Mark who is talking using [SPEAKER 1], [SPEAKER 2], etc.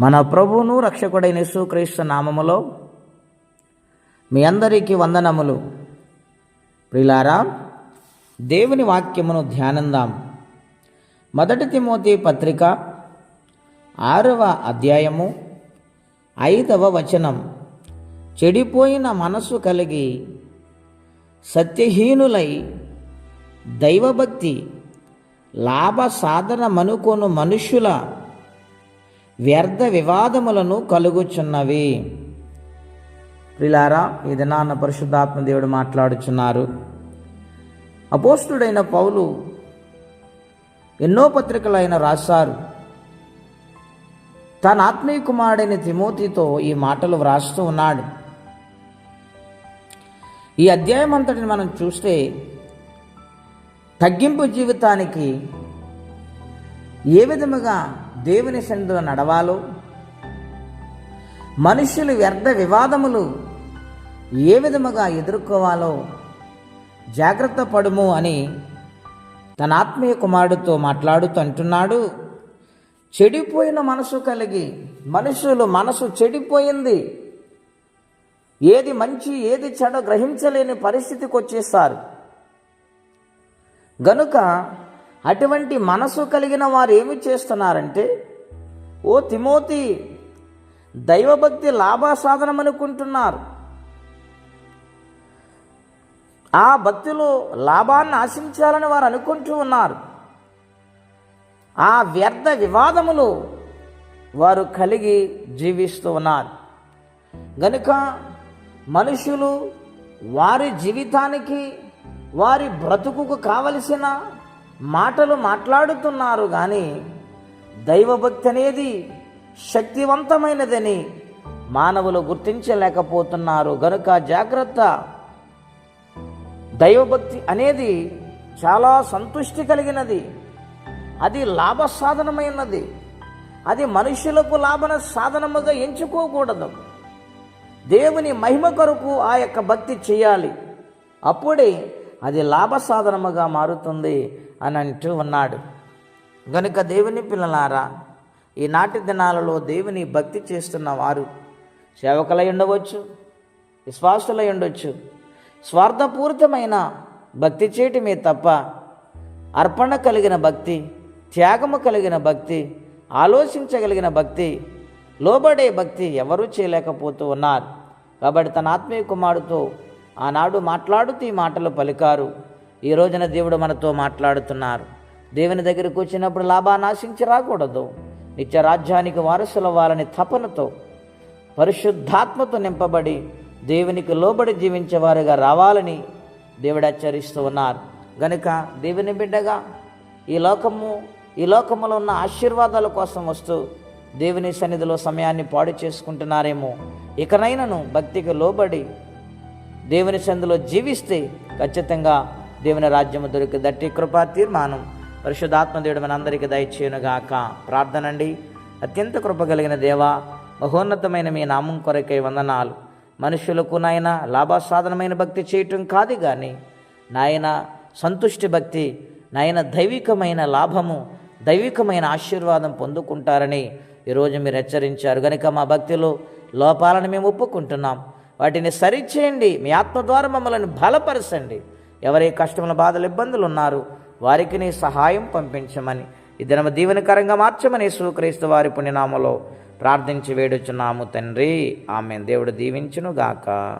[SPEAKER 1] మన ప్రభువును రక్షకుడైన యేసుక్రీస్తు నామములో మీ అందరికీ వందనములు. ప్రిలారా దేవుని వాక్యమును ధ్యానందాం. మొదటి తిమోతి పత్రిక ఆరవ అధ్యాయము ఐదవ వచనం. చెడిపోయిన మనసు కలిగి సత్యహీనులై దైవభక్తి లాభ సాధన మనుకోను మనుష్యుల వ్యర్థ వివాదములను కలుగుచున్నవి. ప్రిలారా ఈ దినాన్న పరిశుద్ధాత్మ దేవుడు మాట్లాడుచున్నారు. అపోస్తుడైన పౌలు ఎన్నో పత్రికలు ఆయన రాశారు. తన ఆత్మీయ కుమారుడైన తిమోతితో ఈ మాటలు వ్రాస్తూ ఉన్నాడు. ఈ అధ్యాయం అంతటిని మనం చూస్తే తగ్గింపు జీవితానికి ఏ విధముగా దేవుని సన్నిధిలో నడవాలో? మనుషులు వ్యర్థ వివాదములు ఏ విధముగా ఎదుర్కోవాలో జాగ్రత్త పడుము అని తన ఆత్మీయ కుమారుడితో మాట్లాడుతూ అంటున్నాడు. చెడిపోయిన మనసు కలిగి మనుషులు మనసు చెడిపోయింది. ఏది మంచి ఏది చెడ గ్రహించలేని పరిస్థితికి వచ్చేసారు గనుక అటువంటి మనసు కలిగిన వారు ఏమి చేస్తున్నారంటే ఓ తిమోతి దైవభక్తి లాభసాధనం అనుకుంటున్నారు. ఆ భక్తిలో లాభాన్ని ఆశించాలని వారు అనుకుంటూ ఉన్నారు. ఆ వ్యర్థ వివాదములు వారు కలిగి జీవిస్తూ ఉన్నారు. గనుక మనుషులు వారి జీవితానికి వారి బ్రతుకుకు కావలసిన మాటలు మాట్లాడుతున్నారు కానీ దైవభక్తి అనేది శక్తివంతమైనదని మానవులు గుర్తించలేకపోతున్నారు. గనుక జాగ్రత్త. దైవభక్తి అనేది చాలా సంతుష్టి కలిగినది. అది లాభ సాధనమైనది. అది మనుషులకు లాభన సాధనముగా ఎంచుకోకూడదు. దేవుని మహిమ కొరకు ఆ యొక్క భక్తి చేయాలి. అప్పుడే అది లాభసాధనముగా మారుతుంది అని అంటూ ఉన్నాడు. గనుక దేవుని పిల్లలారా ఈనాటి దినాలలో దేవుని భక్తి చేస్తున్న వారు సేవకులై ఉండవచ్చు విశ్వాసులై ఉండొచ్చు. స్వార్థపూరితమైన భక్తి చేయటమే తప్ప అర్పణ కలిగిన భక్తి త్యాగము కలిగిన భక్తి ఆలోచించగలిగిన భక్తి లోబడే భక్తి ఎవరూ చేయలేకపోతూ ఉన్నారు. కాబట్టి తన ఆత్మీయ కుమారుడితో ఆనాడు మాట్లాడుతూ ఈ మాటలు పలికారు. ఈ రోజున దేవుడు మనతో మాట్లాడుతున్నారు. దేవుని దగ్గరికి వచ్చినప్పుడు లాభాన్ని ఆశించి రాకూడదు. నిత్య రాజ్యానికి వారసులవ్వాలని తపనతో పరిశుద్ధాత్మతో నింపబడి దేవునికి లోబడి జీవించేవారుగా రావాలని దేవుడు హెచ్చరిస్తూ ఉన్నారు. గనుక దేవుని బిడ్డగా ఈ లోకము ఈ లోకములో ఉన్న ఆశీర్వాదాల కోసం వస్తూ దేవుని సన్నిధిలో సమయాన్ని పాడు చేసుకుంటున్నారేమో. ఇకనైనను భక్తికి లోబడి దేవుని సందులో జీవిస్తే ఖచ్చితంగా దేవుని రాజ్యము దొరికి దట్టి కృపా తీర్మానం. పరిశుద్ధాత్మ దేవుడు మనందరికీ దయచేయునుగాక. ప్రార్థనండి. అత్యంత కృప కలిగిన దేవా మహోన్నతమైన మీ నామం కొరకై వందనాలు. మనుషులకు నాయన లాభసాధనమైన భక్తి చేయటం కాదు కానీ నాయన సంతుష్టి భక్తి నాయన దైవికమైన లాభము దైవికమైన ఆశీర్వాదం పొందుకుంటారని ఈరోజు మీరు హెచ్చరించారు. కనుక మా భక్తిలో లోపాలను మేము ఒప్పుకుంటున్నాం. వాటిని సరిచేయండి. మీ ఆత్మ ద్వారా మమ్మల్ని బలపరచండి. ఎవరి కష్టముల బాధలు ఇబ్బందులు ఉన్నారు వారికి నీ సహాయం పంపించమని. ఈ దినము దీవెనకరంగా మార్చమని యేసుక్రీస్తు వారి పుణ్యనామలో ప్రార్థించి వేడుచున్నాము తండ్రి. ఆమె దేవుడు దీవించును గాక